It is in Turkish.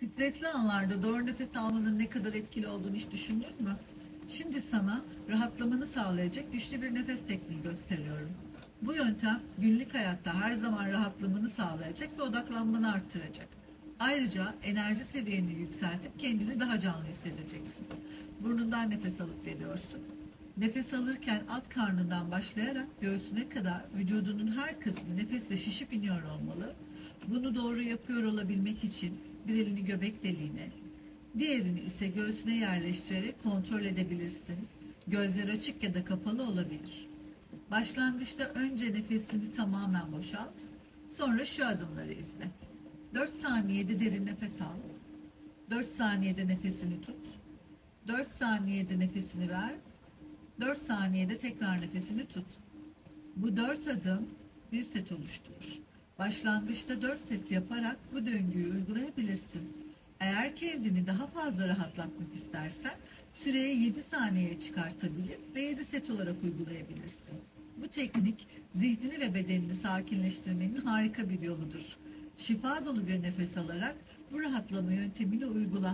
Stresli anlarda doğru nefes almanın ne kadar etkili olduğunu hiç düşündün mü? Şimdi sana rahatlamanı sağlayacak güçlü bir nefes tekniği gösteriyorum. Bu yöntem günlük hayatta her zaman rahatlamanı sağlayacak ve odaklanmanı arttıracak. Ayrıca enerji seviyeni yükseltip kendini daha canlı hissedeceksin. Burnundan nefes alıp veriyorsun. Nefes alırken alt karnından başlayarak göğsüne kadar vücudunun her kısmı nefesle şişip iniyor olmalı. Bunu doğru yapıyor olabilmek için bir elini göbek deliğine, diğerini ise göğsüne yerleştirerek kontrol edebilirsin. Gözler açık ya da kapalı olabilir. Başlangıçta önce nefesini tamamen boşalt, sonra şu adımları izle. 4 saniyede derin nefes al. 4 saniyede nefesini tut. 4 saniyede nefesini ver. 4 saniyede tekrar nefesini tut. Bu 4 adım bir set oluşturur. Başlangıçta 4 set yaparak bu döngüyü uygulayabilirsin. Eğer kendini daha fazla rahatlatmak istersen süreyi 7 saniyeye çıkartabilir ve 7 set olarak uygulayabilirsin. Bu teknik zihnini ve bedenini sakinleştirmenin harika bir yoludur. Şifa dolu bir nefes alarak bu rahatlama yöntemini uygula.